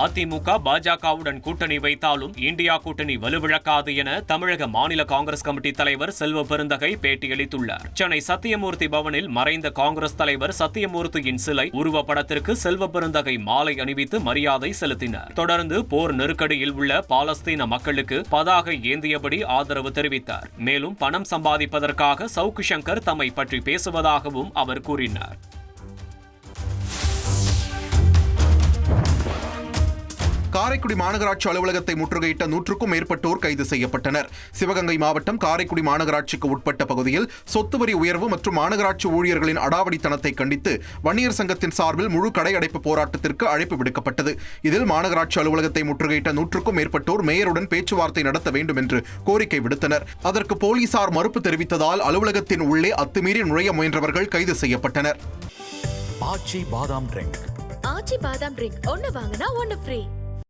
அதிமுக பாஜகவுடன் கூட்டணி வைத்தாலும் இந்தியா கூட்டணி வலுவிழக்காது என தமிழக மாநில காங்கிரஸ் கமிட்டி தலைவர் செல்வ பெருந்தகை பேட்டியளித்துள்ளார். சென்னை சத்தியமூர்த்தி பவனில் மறைந்த காங்கிரஸ் தலைவர் சத்தியமூர்த்தியின் சிலை உருவப்படத்திற்கு செல்வ பெருந்தகை மாலை அணிவித்து மரியாதை செலுத்தினார். தொடர்ந்து போர் நெருக்கடியில் உள்ள பாலஸ்தீன மக்களுக்கு பதாகை ஏந்தியபடி ஆதரவு தெரிவித்தார். மேலும் பணம் சம்பாதிப்பதற்காக சவுக்கு சங்கர் தம்மை பற்றி பேசுவதாகவும் அவர் கூறினார். காரைக்குடி மாநகராட்சி அலுவலகத்தை முற்றுகையிட்ட நூற்றுக்கும் மேற்பட்டோர் கைது செய்யப்பட்டனர். சிவகங்கை மாவட்டம் காரைக்குடி மாநகராட்சிக்கு உட்பட்ட பகுதியில் சொத்து வரி உயர்வு மற்றும் மாநகராட்சி ஊழியர்களின் அடாவடித்தனத்தை கண்டித்து வன்னியர் சங்கத்தின் சார்பில் முழு கடை அடைப்பு போராட்டத்திற்கு அழைப்பு விடுக்கப்பட்டது. இதில் மாநகராட்சி அலுவலகத்தை முற்றுகையிட்ட நூற்றுக்கும் மேற்பட்டோர் மேயருடன் பேச்சுவார்த்தை நடத்த வேண்டும் என்று கோரிக்கை விடுத்தனர். அதற்கு போலீசார் மறுப்பு தெரிவித்ததால் அலுவலகத்தின் உள்ளே அத்துமீறி நுழைய முயன்றவர்கள் கைது செய்யப்பட்டனர். ஆச்சி பாதாம் ட்ரிங்க். ஆச்சி பாதாம் ட்ரிங்க் ஒன்னு வாங்கினா ஒன்னு ஃப்ரீ.